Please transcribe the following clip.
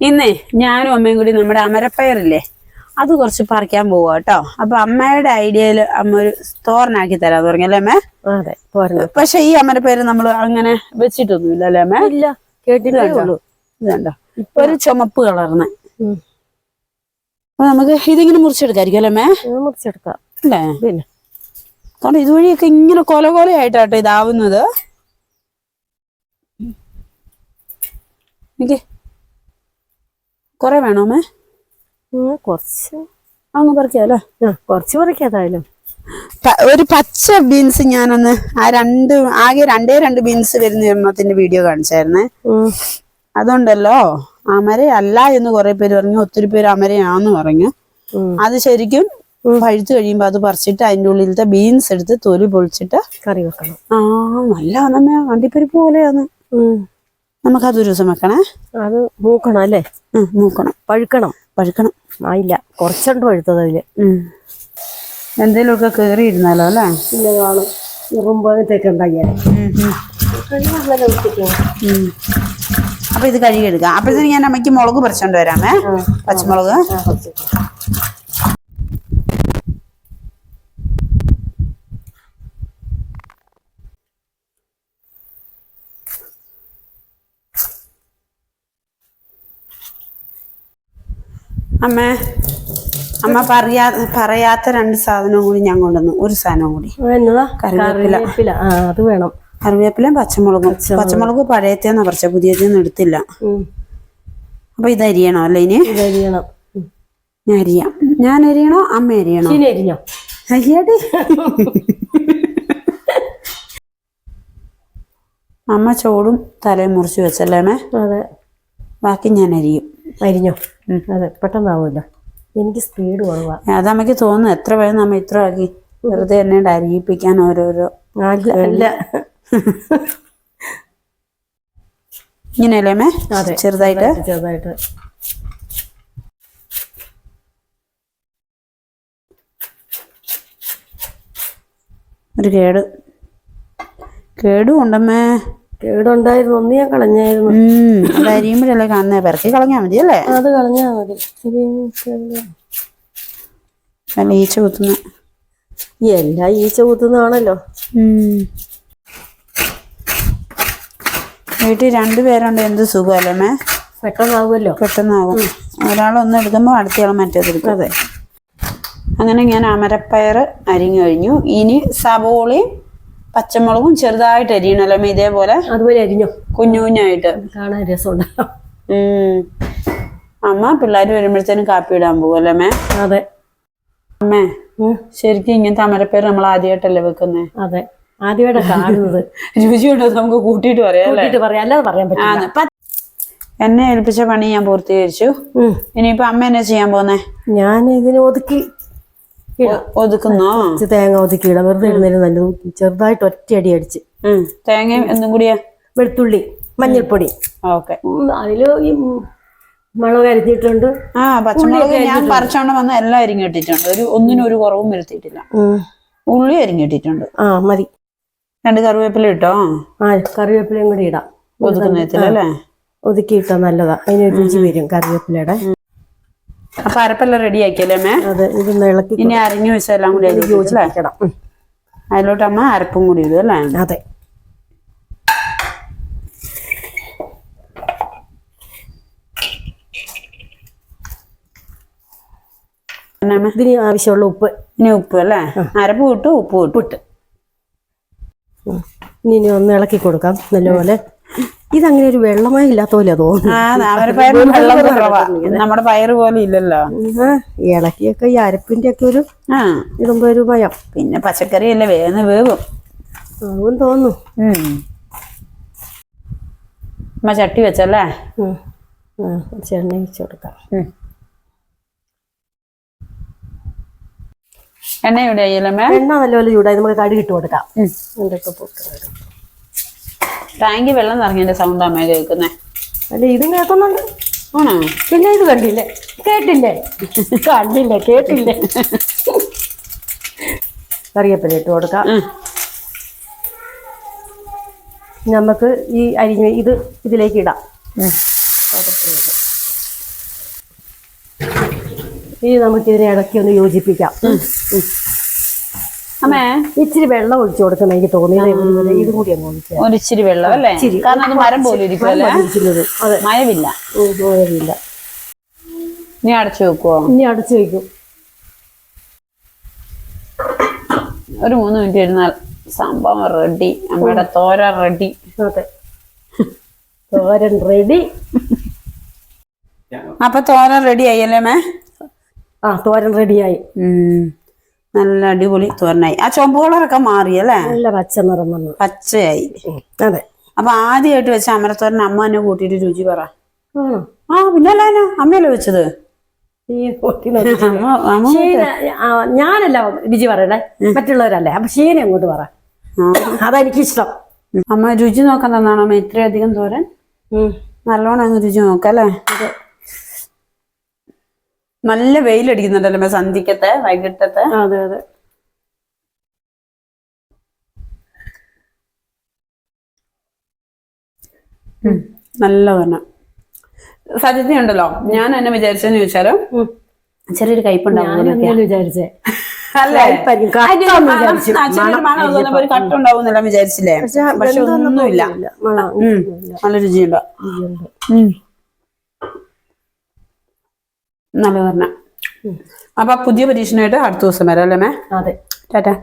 ഇന്നേ ഞാനും അമ്മയും കൂടി നമ്മുടെ അമരപ്പയറില്ലേ? അത് കുറച്ച് പറിക്കാൻ പോവാ കേട്ടോ. അപ്പൊ അമ്മയുടെ ഐഡിയയിൽ അമ്മ ഒരു തോരനാക്കി തരാന്ന് പറഞ്ഞല്ലേ അമ്മേ? അതെ പക്ഷെ ഈ അമരപ്പയർ നമ്മൾ അങ്ങനെ വെച്ചിട്ടൊന്നുമില്ല അല്ലേ അമ്മേ? ഇല്ല ഉള്ളൂ. ഇതുണ്ടോ? ഇപ്പൊ ഒരു ചുമപ്പ് കളർന്ന്. അപ്പൊ നമുക്ക് ഇതിങ്ങനെ മുറിച്ചെടുക്കായിരിക്കും അല്ലേ അമ്മേ? മുറിച്ചെടുക്കാം. അല്ലേ? പിന്നെ? കാരണം ഇതുവഴിയൊക്കെ ഇങ്ങനെ കൊല കൊലയായിട്ടാട്ടോ ഇതാവുന്നത് എനിക്ക് കൊറേ വേണോ മേ കുറച്ച്. അങ്ങ് പറിക്കാലോ? ആ കുറച്ച് പറിക്കാതായാലും. ഒരു പച്ച ബീൻസ് ഞാനൊന്ന് ആ രണ്ട് ആകെ രണ്ടേ രണ്ട് ബീൻസ് വരുന്ന എണ്ണത്തിന്റെ വീഡിയോ കാണിച്ചായിരുന്നേ. അതുണ്ടല്ലോ അമര അല്ല എന്ന് കുറെ പേര് പറഞ്ഞു ഒത്തിരി പേര് അമരയാന്ന് പറഞ്ഞു. അത് ശരിക്കും പഴുത്ത് കഴിയുമ്പോ അത് പറിച്ചിട്ട് അതിന്റെ ഉള്ളിലത്തെ ബീൻസ് എടുത്ത് തൊലി പൊളിച്ചിട്ട് കറി വെക്കണം. ആ നല്ല അന്നമ്മ വണ്ടിപ്പരിപ്പ് പോലെയാണ് ഉം. നമുക്കതൊരു ദിവസം വെക്കണേ. അത് മൂക്കണം അല്ലേ? മൂക്കണം. പഴുക്കണം. പഴുക്കണം. ആയില്ല. കുറച്ചുണ്ട് പഴുത്തത് അതിൽ. ഉം. എന്തേലുമൊക്കെ കേറി ഇരുന്നാലോ അല്ലേ? പിന്നെ കാണും. ഉറുമ്പകത്തേക്ക് ഉണ്ടാക്കിയാൽ ഉം. അപ്പൊ ഇത് കഴുകിയെടുക്കാം. അപ്പോഴത്തേന് ഞാൻ അമ്മയ്ക്ക് മുളക് പറിച്ചോണ്ട് വരാമേ. പച്ചമുളക്. അമ്മ അമ്മ പറയാ പറയാത്ത രണ്ട് സാധനവും കൂടി ഞാൻ കൊണ്ടുവന്നു. ഒരു സാധനവും കൂടി. കറിവേപ്പിലും. അത് വേണം. കറിവേപ്പിലയും പച്ചമുളകും. പച്ചമുളക്. പഴയത്തേന്നാ പറിച്ച പുതിയത്തേന്ന് എടുത്തില്ല. അപ്പൊ ഇത് അരിയണോ അല്ലേ ഇനി? അരിയണം. ഞാൻ അരിയാം. ഞാൻ അരിയണോ? അമ്മ അരിയണോ? അരിയാടി അരിഞ്ഞോ? അയ്യടി അമ്മ ചോടും തലയും മുറിച്ച് വെച്ചല്ലേ അമ്മേ? ബാക്കി ഞാൻ അരിയും. അരിഞ്ഞോ? അതെ പെട്ടെന്നാവുമല്ലോ എനിക്ക് സ്പീഡ് കുറവാണ് അത് നമുക്ക് തോന്നുന്നു എത്ര വേഗം നമ്മ ഇത്ര ആക്കി വെറുതെ എന്നെ അരിയിപ്പിക്കാൻ ഓരോരോ അല്ല. ഇങ്ങനെയല്ലേ അമ്മേ? അതെ. ചെറുതായിട്ട്? ചെറുതായിട്ട് ഒരു കേട്. കേടും ഉണ്ടമ്മേ. കേടുണ്ടായിരുന്നു ഒന്ന് ഞാൻ കളഞ്ഞായിരുന്നു അരിയുമ്പോഴല്ലേ കാണുന്ന? പെറക്കി കളഞ്ഞാൽ മതി അല്ലേ? അത് കളഞ്ഞാ മതി. നല്ല ഈച്ച കുത്തുന്ന. എല്ലാ ഈച്ച കുത്തുന്നതാണല്ലോ. വീട്ടിൽ രണ്ടുപേരുണ്ട് എന്ത് സുഖമല്ലേ മേ? പെട്ടെന്നാവുമല്ലോ. പെട്ടെന്നാവും. ഒരാളൊന്നും എടുക്കുമ്പോൾ അടുത്തയാൾ മറ്റേതെടുക്കും അതെ. അങ്ങനെ ഞാൻ അമരപ്പയർ അരിഞ്ഞു കഴിഞ്ഞു. ഇനി സവോളയും പച്ചമുളകും ചെറുതായിട്ട് അരിയണല്ലോ ഇതേപോലെ അതുപോലെ അരിഞ്ഞോ? കുഞ്ഞു കുഞ്ഞായിട്ട് കാണാൻ രസമുണ്ടാവും ഉം. അമ്മ പിള്ളേർ വരുമ്പോഴത്തേനും കാപ്പി ഇടാൻ പോകുമല്ലേ അമ്മേ? അതെ. അമ്മേ. ശരിക്കും ഇങ്ങനത്തെ തമരപ്പേര് നമ്മൾ ആദ്യമായിട്ടല്ലേ വെക്കുന്നേ? അതെ. ആദ്യമായിട്ട് കാണുന്നത്. രുചിയുണ്ടോ നമുക്ക് കൂട്ടിയിട്ട് പറയാം അല്ലാതെ പറയാൻ പറ്റില്ല. എന്നെ ഏൽപ്പിച്ച പണി ഞാൻ പൂർത്തീകരിച്ചു. ഇനിയിപ്പോ അമ്മ എന്നാ ചെയ്യാൻ പോന്നെ ഞാൻ ഇതിന് ഒതുക്കി ഒതുക്കുന്നോ? തേങ്ങ ഒതുക്കി ഇടാം. വെറുതെ ഇടുന്നതിന് നല്ലത്. ചെറുതായിട്ട് ഒറ്റയടി അടിച്ച്. തേങ്ങ തേങ്ങയും എന്തും കൂടിയാ? വെളുത്തുള്ളി മഞ്ഞൾപ്പൊടി. ഓക്കെ. അതിൽ ഈ മുളക് അരിഞ്ഞിട്ടുണ്ട്. ആ പച്ചമുളക് ഞാൻ പറിച്ചോണ്ട് വന്ന എല്ലാം അരിഞ്ഞിട്ടിട്ടുണ്ട് ഒരു ഒന്നിനും ഒരു കുറവും വരുത്തിയിട്ടില്ല. ഉള്ളി അരിഞ്ഞിട്ടിട്ടുണ്ട് ആ മതി. രണ്ട് കറിവേപ്പില ഇട്ടോ? ആ കറിവേപ്പിലയും കൂടി ഇടാം. ഒതുക്കുന്നതിലല്ലേ ഒതുക്കി ഇട്ടാ നല്ലതാ. അതിന് രുചി വരും കറിവേപ്പിലയുടെ. അപ്പൊ അരപ്പെല്ലാം റെഡി ആക്കിയല്ലേ അമ്മേ? അതെ ഇത് ഇളക്കി ഇനി അരിഞ്ഞു വെച്ചെല്ലാം കൂടി യോജിപ്പിക്കണം. അതിലോട്ട് അമ്മ അരപ്പും കൂടി ഇടും അല്ലേ? അതെ. ഇതിന് ആവശ്യമുള്ള ഉപ്പ്. ഇനി ഉപ്പ് അല്ലേ? അരപ്പ് ഇട്ടു ഉപ്പ് ഇട്ടു. ഇനി ഒന്ന് ഇളക്കി കൊടുക്കാം നല്ലപോലെ. ഇതങ്ങനെ ഒരു വെള്ളമായി ഇല്ലാത്ത പോലെ തോന്നുന്നു നമ്മുടെ പയറ് പോലെ ഇല്ലല്ലോ. ഇളക്കിയൊക്കെ ഈ അരപ്പിന്റെ ഒക്കെ ഒരു ഇടുമ്പോ ഒരു ഭയം. പിന്നെ പച്ചക്കറി അല്ലേ വേഗം വേവും. തോന്നുന്നു. അമ്മ ചട്ടി വെച്ചല്ലേ? കുറച്ച് എണ്ണ ഒഴിച്ച് കൊടുക്കാം. എണ്ണ ഇവിടെ എണ്ണ നല്ലപോലെ ചൂടായി. നമുക്ക് കടി ഇട്ട് കൊടുക്കാം. എന്തൊക്കെ പൊട്ടുന്നത് ടാങ്കി വെള്ളം നിറഞ്ഞതിന്റെ സൗണ്ട് അമ്മ കേൾക്കുന്നേ? അല്ല ഇതും കേൾക്കുന്നുണ്ട്. ആണോ? പിന്നെ ഇത് കണ്ടില്ലേ? കേട്ടില്ലേ? കണ്ടില്ലേ? കേട്ടില്ലേ? കറിയപ്പല്ലേ ഇട്ട് കൊടുക്കാം. നമുക്ക് ഈ അരിഞ്ഞ ഇത് ഇതിലേക്ക് ഇടാം. ഇനി നമുക്കിതിനെ ഇടയ്ക്ക് ഒന്ന് യോജിപ്പിക്കാം. അമ്മേ. ഇച്ചിരി വെള്ളം ഒഴിച്ചു കൊടുക്കണം എനിക്ക് തോന്നിയത് കൂടി അങ്ങ് ഒരു ഇച്ചിരി വെള്ളം അല്ലേ? കാരണം അത് മരം പോലെ ഇരിക്കുമല്ലേ നീ അടച്ചു വെക്കുവോ? ഇനി അടച്ചു ഒരു മൂന്ന് മിനിറ്റ് ഇരുന്നാൽ സംഭവം റെഡി അമ്മയുടെ തോര റെഡി അതെ. തോരൻ റെഡി അപ്പൊ തോര റെഡി ആയി അല്ലേ മേ ആ തോരൻ റെഡിയായി ഉം. നല്ല അടിപൊളി തോരനായി. ആ ചുവപ്പ് കളറൊക്കെ മാറി അല്ലേ? നല്ല പച്ച നിറം വന്നു പച്ചയായി അതെ. അപ്പൊ ആദ്യമായിട്ട് വെച്ച അമരത്തോരൻ അമ്മ എന്നെ കൂട്ടിയിട്ട് രുചി പറ. ആ പിന്നല്ല അമ്മയല്ലേ വെച്ചത്? ഞാനല്ല രുചി പറയണേ. മറ്റുള്ളവരല്ലേ. അപ്പൊ ഷീന അങ്ങോട്ട് പറ. അതെനിക്കിഷ്ടം. അമ്മ രുചി നോക്കാൻ തന്നാണോ? അമ്മ ഇത്രയധികം തോരൻ. നല്ലോണം അങ്ങ് രുചി നോക്കാം അല്ലേ? നല്ല വെയിലടിക്കുന്നുണ്ടല്ലോ സന്ധിക്കത്തെ വൈകിട്ടത്തെ. അതെ അതെ. നല്ല സത്യത്തിൽ ഉണ്ടല്ലോ ഞാൻ എന്നെ വിചാരിച്ചെന്ന് ചോദിച്ചാൽ. ചെറിയൊരു കയ്പുണ്ടാവും വിചാരിച്ചേ. അല്ലേ? കയ്പായിരിക്കും. കട്ടാന്ന് വിചാരിച്ചു. ചെറിയൊരു മണം തോന്നുമ്പോ ഒരു കട്ടുണ്ടാവും വിചാരിച്ചില്ലേ? പക്ഷെ ഒന്നുമില്ല. നല്ല രുചിയുണ്ട്. നല്ല പറഞ്ഞ. അപ്പൊ പുതിയ പരീക്ഷണമായിട്ട് അടുത്ത ദിവസം വരാം അല്ലേ മേ? അതെ. ടാറ്റാ.